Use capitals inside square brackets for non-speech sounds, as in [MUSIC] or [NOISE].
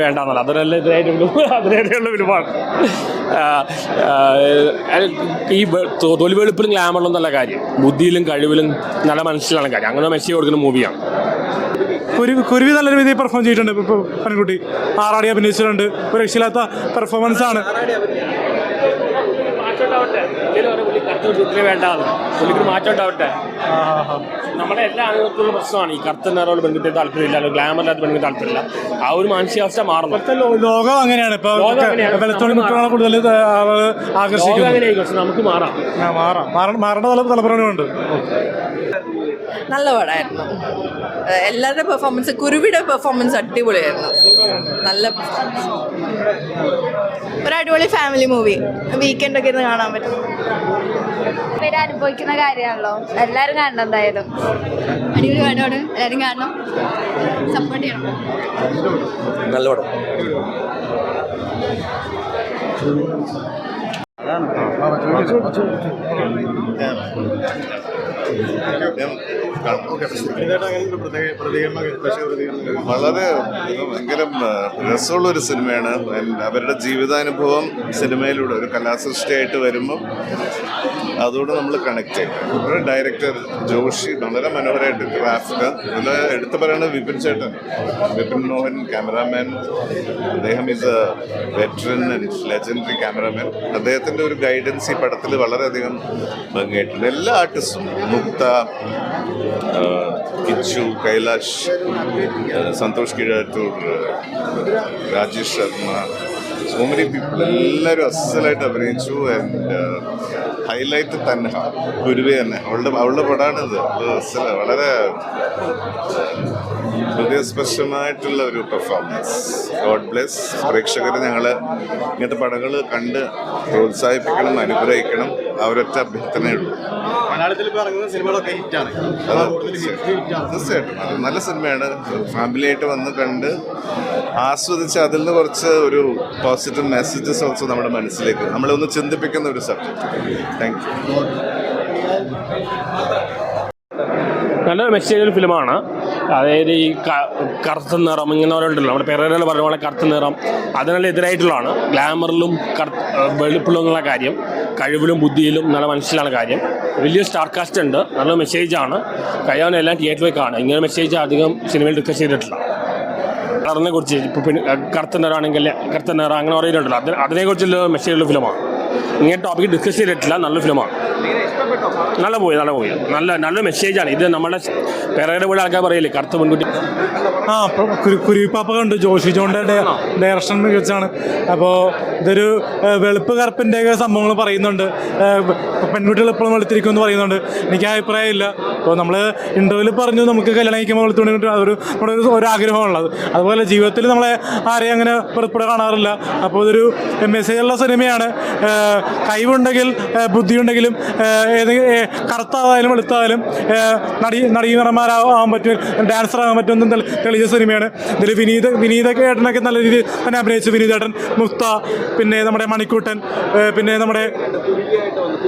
വേണ്ടെന്നല്ല. അതിനല്ല ഇതിനായിട്ട് [LAUGHS] അതിനായിട്ടുള്ള വിലപാട്. ഈ തൊലി വെളുപ്പിലും ഗ്ലാമറിലും നല്ല കാര്യം. ബുദ്ധിയിലും കഴിവിലും നല്ല മനസ്സിലാണ് കാര്യം. അങ്ങനെ മെസ്സി കൊടുക്കുന്ന മൂവിയാണ്. കുരുവി കുരുവി നല്ല രീതിയിൽ പെർഫോം ചെയ്തിട്ടുണ്ട് ഇപ്പോൾ പെൺകുട്ടി. ആറാടി അഭിനയിച്ചിട്ടുണ്ട്. ഒരു രക്ഷയില്ലാത്ത പെർഫോമൻസ് ആണ്. വേണ്ട പുള്ളിക്ക് മാറ്റം ഉണ്ടാവട്ടെ. നമ്മുടെ എല്ലാ ആളുകൾക്കുള്ള പ്രശ്നമാണ്. ഈ കറുത്ത നിറമുള്ള പെൺകുട്ടിയെ താല്പര്യമില്ല അല്ലെങ്കിൽ ഗ്ലാമറില്ലാത്ത പെൺകുട്ടി താല്പര്യമില്ല. ആ ഒരു മാനസികാവസ്ഥ മാറുന്നു ലോകം അങ്ങനെയാണ്. ഇപ്പൊ കൂടുതൽ അങ്ങനെയായിരിക്കും പക്ഷെ നമുക്ക് മാറാം. മാറാം. മാറേണ്ട തലമുറകളുണ്ട്. നല്ല പടമായിരുന്നു എല്ലാവരുടെ പെർഫോമൻസ് കുരുവിയുടെ പെർഫോമൻസ് അടിപൊളിയായിരുന്നു. നല്ല പെർഫോമൻസ് ഒരു അടിപൊളി ഫാമിലി മൂവി വീക്കെൻഡ് ഒക്കെ ഇരുന്ന് കാണാൻ പറ്റും. പേര് അനുഭവിക്കുന്ന കാര്യമാണല്ലോ. എല്ലാരും കാണണം എന്തായാലും. അടിപൊളി പടമാണ് എല്ലാവരും കാണണം. സപ്പോർട്ട് ചെയ്യണം. നല്ല പടം വളരെ ഭയങ്കര രസമുള്ള ഒരു സിനിമയാണ്. അവരുടെ ജീവിതാനുഭവം സിനിമയിലൂടെ ഒരു കലാസൃഷ്ടിയായിട്ട് വരുമ്പം അതോടെ നമ്മൾ കണക്ട് ചെയ്യും ഡയറക്ടർ ജോഷി വളരെ മനോഹരമായിട്ട് ക്രാഫ്റ്റ് ഇതിൽ എടുത്തു പറയുന്നത് വിപിൻ ചേട്ടൻ. വിപിൻ മോഹൻ ക്യാമറാമാൻ അദ്ദേഹം is a veteran and legendary cameraman അദ്ദേഹത്തിന്റെ ഒരു ഗൈഡൻസ് ഈ പടത്തിൽ വളരെയധികം ഭംഗിയായിട്ടുണ്ട്. എല്ലാ ആർട്ടിസ്റ്റും Mukta Kichu Kailash Santhosh Keezhattoor Rajesh Sharma so many people എല്ലാവരും അസലായിട്ട് അഭിനയിച്ചു ആൻഡ് ഹൈലൈറ്റ് തന്നെ. ഗുരുവേ തന്നെ. അവളുടെ അവളുടെ പടമാണിത് അസല വളരെ ഹൃദയസ്പർശമായിട്ടുള്ള ഒരു പെർഫോമൻസ് ഗോഡ് ബ്ലെസ് പ്രേക്ഷകർ ഞങ്ങൾ ഇങ്ങനത്തെ പടങ്ങൾ കണ്ട് പ്രോത്സാഹിപ്പിക്കണം അനുഗ്രഹിക്കണം. അവരൊറ്റ അഭ്യർത്ഥനയുള്ളൂ മലയാളത്തിൽ ഇപ്പോൾ ഇറങ്ങുന്ന സിനിമകളൊക്കെ ഹിറ്റാണ്. തീർച്ചയായിട്ടും. അത് നല്ല സിനിമയാണ്. ഫാമിലി ആയിട്ട് വന്ന് കണ്ട് ആസ്വദിച്ച് അതിൽ നിന്ന് കുറച്ച് ഒരു പോസിറ്റീവ് മെസ്സേജസ് ഓൾസോ നമ്മുടെ മനസ്സിലേക്ക് നമ്മളെ ഒന്ന് ചിന്തിപ്പിക്കുന്ന ഒരു സബ്ജക്റ്റ് താങ്ക് യു നല്ലൊരു മെസ്സേജ് ഫിലിമാണ്. അതായത് ഈ കറുത്ത നിറം ഇങ്ങനെ ഉണ്ടല്ലോ. നമ്മുടെ പേരെ പറഞ്ഞ പോലെ കറുത്ത നിറം അതിനെല്ലാം എതിരായിട്ടുള്ളതാണ്. ഗ്ലാമറിലും എന്നുള്ള കാര്യം കഴിവിലും ബുദ്ധിയിലും നല്ല മനസ്സിലാണ് കാര്യം. വലിയ സ്റ്റാർ കാസ്റ്റ് ഉണ്ട്. നല്ല മെസ്സേജാണ് കഴിയാവുന്ന എല്ലാം തിയേറ്ററിൽ കാണും. ഇങ്ങനെ മെസ്സേജ് അധികം സിനിമയിൽ ഡിസ്കസ് ചെയ്തിട്ടില്ല. കളറിനെ കുറിച്ച് ഇപ്പോൾ പിന്നെ കറുത്ത നിറാണെങ്കിൽ കറുത്ത നിറ അങ്ങനെ പറയുന്നുണ്ടല്ലോ. അതിനെ അതിനെക്കുറിച്ചുള്ള മെസ്സേജുള്ള ഫിലിമാണ് ഇങ്ങനെ ടോപ്പിക് ഡിസ്കസ് ചെയ്തിട്ടില്ല. നല്ല ഫിലിമാണ് നല്ല പോയി നല്ല പോയി നല്ല നല്ല മെസ്സേജാണ് ഇത് നമ്മുടെ പെരയുടെ പോലെ ആൾക്കാർ പറയില്ലേ കറുത്ത പെൺകുട്ടി. ആ അപ്പോൾ കുരുവിപ്പാപ്പ കണ്ടു. ജോഷി ജോണിന്റെ ഡയറക്ഷൻ മികച്ചാണ് അപ്പോൾ ഇതൊരു വെളുപ്പ് കറുപ്പിന്റെ ഒക്കെ സംഭവങ്ങൾ പറയുന്നുണ്ട്. പെൺകുട്ടികൾ എപ്പോഴും വെളുത്തിരിക്കും എന്ന് പറയുന്നുണ്ട്. എനിക്ക് അഭിപ്രായമില്ല അപ്പോൾ നമ്മൾ ഇന്റർവ്യൂവിൽ പറഞ്ഞു നമുക്ക് കല്യാണം കഴിക്കുമ്പോൾ വെളുത്തുണി അതൊരു നമ്മുടെ ഒരു ഒരു ആഗ്രഹമാണുള്ളത്. അതുപോലെ ജീവിതത്തിൽ നമ്മളെ ആരെയും അങ്ങനെ വെളുപ്പിടെ കാണാറില്ല. അപ്പോൾ ഇതൊരു മെസ്സേജുള്ള സിനിമയാണ് കഴിവുണ്ടെങ്കിൽ ബുദ്ധിയുണ്ടെങ്കിലും ഏതെങ്കിലും ഏഹ്, കറുത്തായാലും വെളുത്തായാലും നടി നടീനടന്മാരാകാൻ പറ്റും ഡാൻസർ ആകാൻ പറ്റും ഒന്നും തെളിയിച്ച സിനിമയാണ്. ഇതിൽ വിനീത വിനീത ഏട്ടനൊക്കെ നല്ല രീതിയിൽ തന്നെ അഭിനയിച്ചു. വിനീതേട്ടൻ മുക്ത പിന്നെ നമ്മുടെ മണിക്കൂട്ടൻ പിന്നെ നമ്മുടെ